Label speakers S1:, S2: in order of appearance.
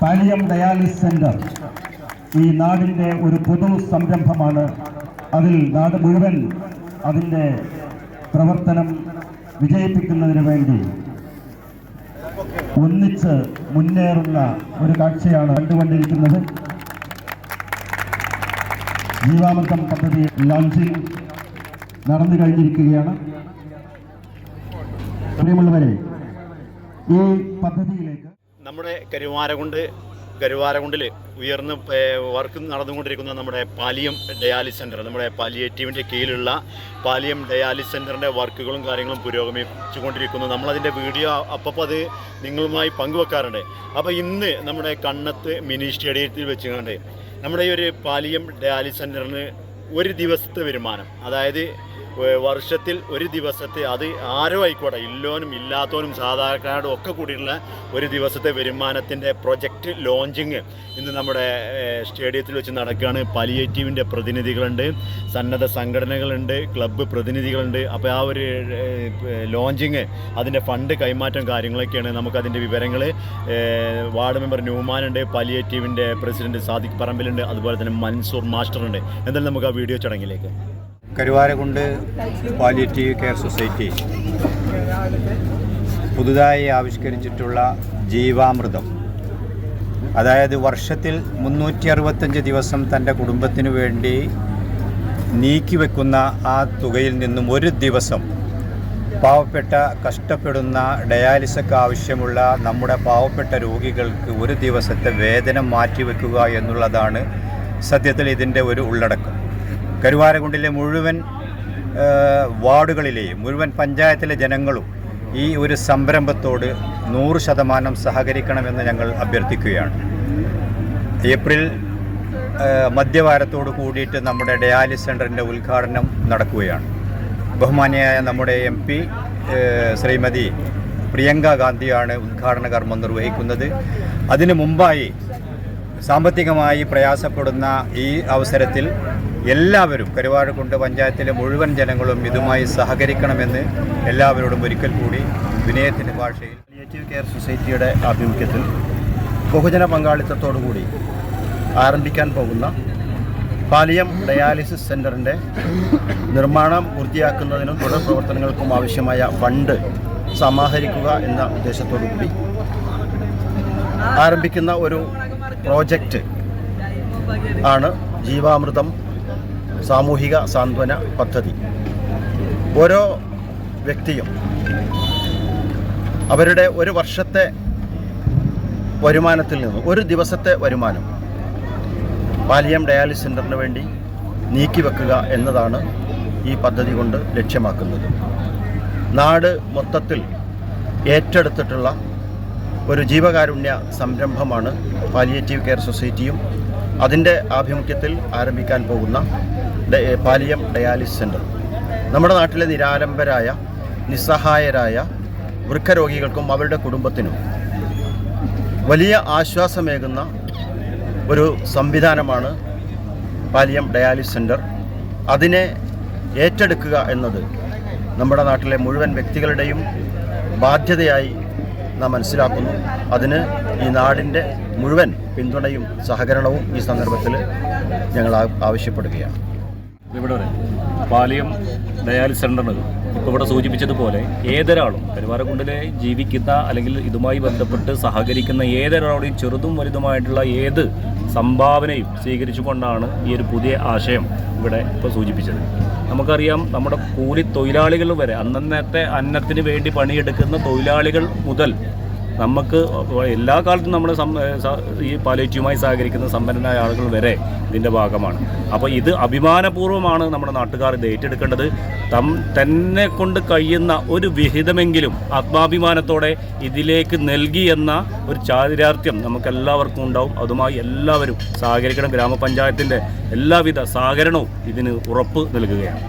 S1: Paliyam dialysis centre ഈ നാടിന്റെ ഒരു പുതു സംരംഭമാണ്. അതിൽ നാട് മുഴുവൻ അതിന്റെ പ്രവർത്തനം വിജയിപ്പിക്കുന്നതിന് വേണ്ടി ഒന്നിച്ച് മുന്നേറുന്ന ഒരു കാഴ്ചയാണ് കണ്ടുകൊണ്ടിരിക്കുന്നത്. ജീവാമൃതം പദ്ധതി ലോഞ്ചിങ് നടന്നു കഴിഞ്ഞിരിക്കുകയാണ്. പ്രിയമുള്ളവരെ ഈ പദ്ധതിയിലേക്ക്
S2: നമ്മുടെ കരുവാരകുണ്ട് കരുവാരകുണ്ടിൽ ഉയർന്ന് വർക്ക് നടന്നുകൊണ്ടിരിക്കുന്ന നമ്മുടെ പാലിയം ഡയാലിസ് സെന്റർ നമ്മുടെ പാലിയേറ്റീവിന്റെ കീഴിലുള്ള പാലിയം ഡയാലിസ് സെന്ററിന്റെ വർക്കുകളും കാര്യങ്ങളും പുരോഗമിച്ചുകൊണ്ടിരിക്കുന്നു. നമ്മളതിന്റെ വീഡിയോ അപ്പോൾ അത് നിങ്ങളുമായി പങ്കുവെക്കാറുണ്ട്. അപ്പോൾ ഇന്ന് നമ്മുടെ കണ്ണത്ത് മിനി സ്റ്റേഡിയത്തിൽ വെച്ചുകൊണ്ട് നമ്മുടെ ഈ ഒരു പാലിയം ഡയാലിസ് സെന്ററിന് ഒരു ദിവസത്തെ വരുമാനം അതായത് വർഷത്തിൽ ഒരു ദിവസത്തെ അത് ആരോ ആയിക്കോട്ടെ ഇല്ലോനും ഇല്ലാത്തവനും സാധാരണക്കാരോടും ഒക്കെ കൂടിയുള്ള ഒരു ദിവസത്തെ വരുമാനത്തിന്റെ പ്രൊജക്റ്റ് ലോഞ്ചിങ് ഇന്ന് നമ്മുടെ സ്റ്റേഡിയത്തിൽ വെച്ച് നടക്കുകയാണ്. പലിയേറ്റീവിന്റെ പ്രതിനിധികളുണ്ട് സന്നദ്ധ സംഘടനകളുണ്ട് ക്ലബ്ബ് പ്രതിനിധികളുണ്ട്. അപ്പോൾ ആ ഒരു ലോഞ്ചിങ് അതിന്റെ ഫണ്ട് കൈമാറ്റം കാര്യങ്ങളൊക്കെയാണ്. നമുക്കതിന്റെ വിവരങ്ങൾ വാർഡ് മെമ്പർ ന്യൂമാനുണ്ട് പലിയേറ്റീവിന്റെ പ്രസിഡന്റ് സാദിഖ് പറമ്പിലുണ്ട് അതുപോലെ തന്നെ മൻസൂർ മാസ്റ്ററുണ്ട്. എന്തായാലും നമുക്ക് ആ വീഡിയോ ചടങ്ങിലേക്ക്
S3: കരുവാരകുണ്ട് പാലിയേറ്റീവ് കെയർ സൊസൈറ്റി പുതുതായി ആവിഷ്കരിച്ചിട്ടുള്ള ജീവാമൃതം. അതായത് വർഷത്തിൽ മുന്നൂറ്റി അറുപത്തഞ്ച് ദിവസം തന്റെ കുടുംബത്തിനു വേണ്ടി നീക്കിവെക്കുന്ന ആ തുകയിൽ നിന്നും ഒരു ദിവസം പാവപ്പെട്ട കഷ്ടപ്പെടുന്ന ഡയാലിസക്ക് ആവശ്യമുള്ള നമ്മുടെ പാവപ്പെട്ട രോഗികൾക്ക് ഒരു ദിവസത്തെ വേതനം മാറ്റിവെക്കുക എന്നുള്ളതാണ് സത്യത്തിൽ ഇതിന്റെ ഒരു ഉള്ളടക്കം. കരുവാരകുണ്ടിലെ മുഴുവൻ വാർഡുകളിലെയും മുഴുവൻ പഞ്ചായത്തിലെ ജനങ്ങളും ഈ ഒരു സംരംഭത്തോട് നൂറ് ശതമാനം സഹകരിക്കണമെന്ന് ഞങ്ങൾ അഭ്യർത്ഥിക്കുകയാണ്. ഏപ്രിൽ മധ്യവാരത്തോട് കൂടിയിട്ട് നമ്മുടെ ഡയാലിസ് സെന്ററിന്റെ ഉദ്ഘാടനം നടക്കുകയാണ്. ബഹുമാനിയായ നമ്മുടെ എം പി ശ്രീമതി പ്രിയങ്ക ഗാന്ധിയാണ് ഉദ്ഘാടന കർമ്മം നിർവഹിക്കുന്നത്. അതിനു മുമ്പായി സാമ്പത്തികമായി പ്രയാസപ്പെടുന്ന ഈ അവസരത്തിൽ എല്ലാവരും കരുവാഴക്കുണ്ട് പഞ്ചായത്തിലെ മുഴുവൻ ജനങ്ങളും ഇതുമായി സഹകരിക്കണമെന്ന് എല്ലാവരോടും ഒരിക്കൽ കൂടി വിനയത്തിന്റെ ഭാഷയിൽ
S4: പാലിയേറ്റീവ് കെയർ സൊസൈറ്റിയുടെ ആഭിമുഖ്യത്തിൽ ബഹുജന പങ്കാളിത്തത്തോടുകൂടി ആരംഭിക്കാൻ പോകുന്ന പാലിയം ഡയാലിസിസ് സെന്ററിന്റെ നിർമ്മാണം പൂർത്തിയാക്കുന്നതിനും തുടർ പ്രവർത്തനങ്ങൾക്കും ആവശ്യമായ ഫണ്ട് സമാഹരിക്കുക എന്ന ഉദ്ദേശത്തോടുകൂടി ആരംഭിക്കുന്ന ഒരു പ്രോജക്റ്റ് ആണ് ജീവാമൃതം സാമൂഹിക സാന്ത്വന പദ്ധതി. ഓരോ വ്യക്തിയും അവരുടെ ഒരു വർഷത്തെ വരുമാനത്തിൽ നിന്ന് ഒരു ദിവസത്തെ വരുമാനം പാലിയം ഡയാലിസ് സെന്ററിന് വേണ്ടി നീക്കിവെക്കുക എന്നതാണ് ഈ പദ്ധതി കൊണ്ട് ലക്ഷ്യമാക്കുന്നത്. നാട് മൊത്തത്തിൽ ഏറ്റെടുത്തിട്ടുള്ള ഒരു ജീവകാരുണ്യ സംരംഭമാണ് പാലിയേറ്റീവ് കെയർ സൊസൈറ്റിയും അതിന്റെ ആഭിമുഖ്യത്തിൽ ആരംഭിക്കാൻ പോകുന്ന പാലിയം ഡയാലിസ് സെന്റർ നമ്മുടെ നാട്ടിലെ നിരാലംബരായ നിസ്സഹായരായ വൃക്കരോഗികൾക്കും അവരുടെ കുടുംബത്തിനും വലിയ ആശ്വാസമേകുന്ന ഒരു സംവിധാനമാണ് പാലിയം ഡയാലിസ് സെന്റർ അതിനെ ഏറ്റെടുക്കുക എന്നത് നമ്മുടെ നാട്ടിലെ മുഴുവൻ വ്യക്തികളുടെയും ബാധ്യതയായി നാം മനസ്സിലാക്കുന്നു. അതിന് ഈ നാടിന്റെ മുഴുവൻ പിന്തുണയും സഹകരണവും ഈ സന്ദർഭത്തിൽ ഞങ്ങൾ ആവശ്യപ്പെടുകയാണ്.
S5: ഇവിടെ വരെ. പാലിയം ഡയാലിസ് സെന്ററിന് ഇപ്പോൾ ഇവിടെ സൂചിപ്പിച്ചതുപോലെ ഏതൊരാളും കരുവാരക്കുണ്ടിലെ ജീവിക്കുന്ന അല്ലെങ്കിൽ ഇതുമായി ബന്ധപ്പെട്ട് സഹകരിക്കുന്ന ഏതൊരാളുടെയും ചെറുതും വലുതുമായിട്ടുള്ള ഏത് സംഭാവനയും സ്വീകരിച്ചുകൊണ്ടാണ് ഈ ഒരു പുതിയ ആശയം ഇവിടെ ഇപ്പോൾ സൂചിപ്പിച്ചത്. നമുക്കറിയാം നമ്മുടെ കൂലി തൊഴിലാളികൾ വരെ അന്നന്നത്തെ അന്നത്തിന് വേണ്ടി പണിയെടുക്കുന്ന തൊഴിലാളികൾ മുതൽ നമുക്ക് എല്ലാ കാലത്തും നമ്മൾ ഈ പാലേറ്റിയുമായി സഹകരിക്കുന്ന സമ്പന്നരായ ആളുകൾ വരെ ഇതിന്റെ ഭാഗമാണ്. അപ്പോൾ ഇത് അഭിമാനപൂർവമാണ് നമ്മുടെ നാട്ടുകാർ ഇത് ഏറ്റെടുക്കേണ്ടത്. തം തന്നെ കൊണ്ട് കഴിയുന്ന ഒരു വിഹിതമെങ്കിലും ആത്മാഭിമാനത്തോടെ ഇതിലേക്ക് നൽകി എന്ന ഒരു ചാരിതാർത്ഥ്യം നമുക്കെല്ലാവർക്കും ഉണ്ടാവും. അതുമായി എല്ലാവരും സഹകരിക്കണം. ഗ്രാമപഞ്ചായത്തിന്റെ എല്ലാവിധ സഹകരണവും ഇതിന് ഉറപ്പ് നൽകുകയാണ്.